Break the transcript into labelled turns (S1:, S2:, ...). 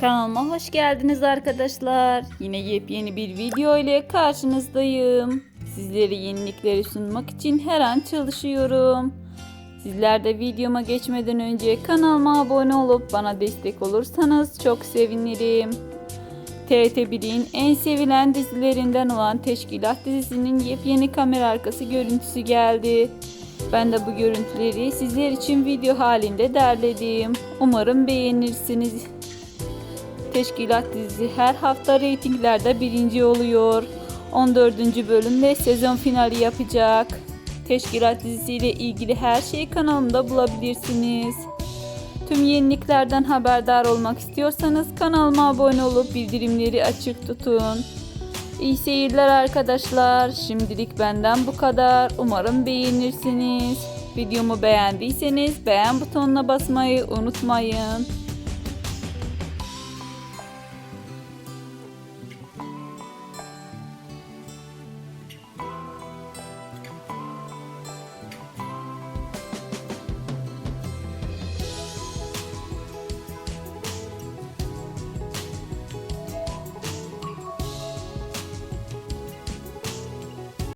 S1: Kanalıma hoş geldiniz arkadaşlar. Yine yepyeni bir video ile karşınızdayım. Sizlere yenilikleri sunmak için her an çalışıyorum. Sizler de videoma geçmeden önce kanalıma abone olup bana destek olursanız çok sevinirim. TRT1'in en sevilen dizilerinden olan Teşkilat dizisinin yepyeni kamera arkası görüntüsü geldi. Ben de bu görüntüleri sizler için video halinde derledim. Umarım beğenirsiniz. Teşkilat dizisi her hafta reytinglerde birinci oluyor. 14. bölümde sezon finali yapacak. Teşkilat dizisiyle ilgili her şeyi kanalımda bulabilirsiniz. Tüm yeniliklerden haberdar olmak istiyorsanız kanalıma abone olup bildirimleri açık tutun. İyi seyirler arkadaşlar. Şimdilik benden bu kadar. Umarım beğenirsiniz. Videomu beğendiyseniz beğen butonuna basmayı unutmayın.